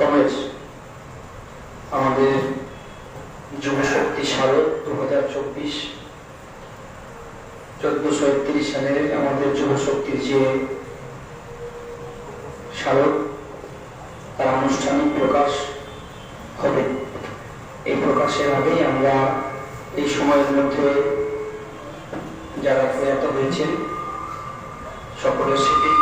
কংগ্রেস আমাদের যুব শক্তি স্মারক দু হাজার চব্বিশ চোদ্দশো একত্রিশ সালে আমাদের যে স্মারক, তার আনুষ্ঠানিক প্রকাশ হবে। এই প্রকাশের আগেই আমরা এই সময়ের মধ্যে যারা প্রয়াত হয়েছেন, সকলের স্মৃতি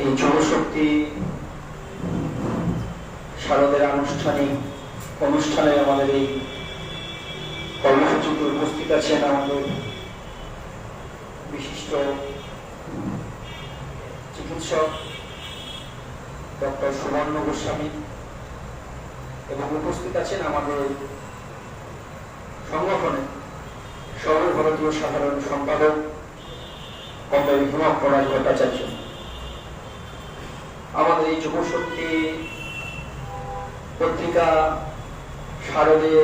এই যুবশক্তি শারদের আনুষ্ঠানিক অনুষ্ঠানে আমাদের এই কর্মসূচিতে উপস্থিত আছেন আমাদের বিশিষ্ট চিকিৎসক ডক্টর সুবর্ণ গোস্বামী। এবং উপস্থিত আছেন আমাদের সংগঠনে। সর্বভারতীয় সাধারণ সম্পাদক কমরেড হিমক পরাজ ভট্টাচার্য। আমাদের এই যুবশক্তি পত্রিকা শারদে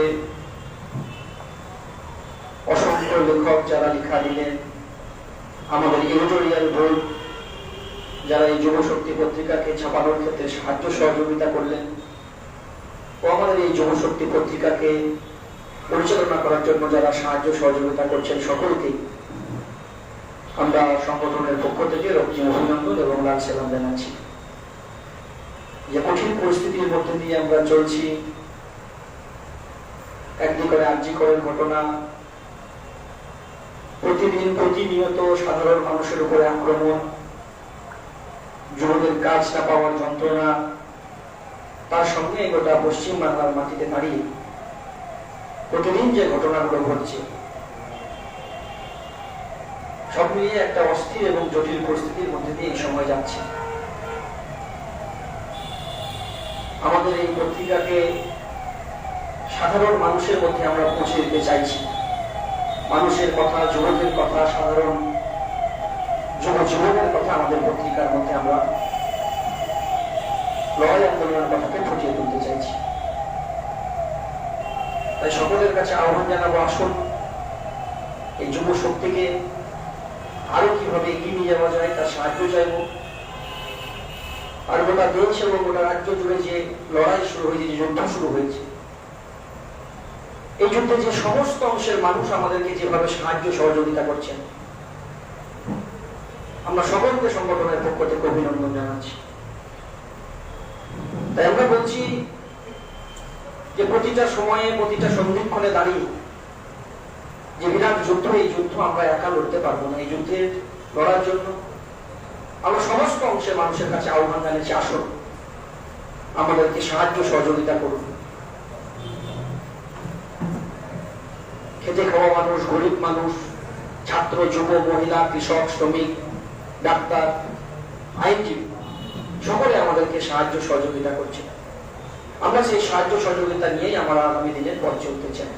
অসংখ্য লেখক যারা লেখা দিলেন। আমাদের এডিটোরিয়াল বোর্ড যারা এই যুবশক্তি পত্রিকাকে ছাপানোর ক্ষেত্রে সাহায্য সহযোগিতা করলেন। ও আমাদের এই যুবশক্তি পত্রিকাকে পরিচালনা করার জন্য যারা সাহায্য সহযোগিতা করছেন সকলকে আমরা সংগঠনের পক্ষ থেকে রক্তিম অভিনন্দন এবং লাল সেলাম জানাচ্ছি। যে কঠিন পরিস্থিতির মধ্যে দিয়ে আমরা চলছি, একদিকে আর্জি করের ঘটনা, প্রতিদিন প্রতিনিয়ত সাধারণ মানুষের উপরে আক্রমণ, যুবদের কাজ না পাওয়ার যন্ত্রণা তার সঙ্গে গোটা পশ্চিম বাংলার মাটিতে দাঁড়িয়ে প্রতিদিন যে ঘটনাগুলো ঘটছে, সব মিলিয়ে একটা অস্থির এবং জটিল পরিস্থিতির মধ্যে দিয়ে সময় যাচ্ছে। আমাদের এই পত্রিকাকে সাধারণ মানুষের মধ্যে আমরা পৌঁছে দিতে চাইছি। মানুষের কথা, যুবকের কথা, সাধারণ যুব যুবকের কথা আমাদের পত্রিকার মধ্যে আমরা লড়াই আন্দোলনের তাই সকলের কাছে আহ্বান জানাব, আসুন এই যুব শক্তিকে আরও কীভাবে এগিয়ে নিয়ে যাওয়া যায় তার সাহায্য চাইব। আর গোটা দেশ এবং গোটা রাজ্য জুড়ে যে লড়াই শুরু হয়েছে, যে যুদ্ধ শুরু হয়েছে, এই যুদ্ধে যে সমস্ত অংশের মানুষ আমাদেরকে যেভাবে সাহায্য সহযোগিতা করছেন, আমরা সকলকে সংগঠনের পক্ষ থেকে অভিনন্দন জানাচ্ছি। তাই আমরা বলছি প্রতিটা সময়ে প্রতিটা সন্ধিক্ষণে দাঁড়িয়ে যে বিরাট যুদ্ধ, এই যুদ্ধ আমরা একা লড়তে পারব না, এই যুদ্ধে লড়ার জন্য। আমরা সমস্ত অংশের মানুষের কাছে আহ্বান জানিয়েছি, আসুন, আমাদেরকে সাহায্য, সহযোগিতা করুন। খেতে খাওয়া মানুষ, গরিব মানুষ, ছাত্র যুব মহিলা, কৃষক, শ্রমিক, ডাক্তার, আইনজীবী, সকলে আমাদেরকে সাহায্য, সহযোগিতা করছে। আমরা সেই সাহায্য সহযোগিতা নিয়েই আমরা আগামী দিনে পথ চলতে চাই।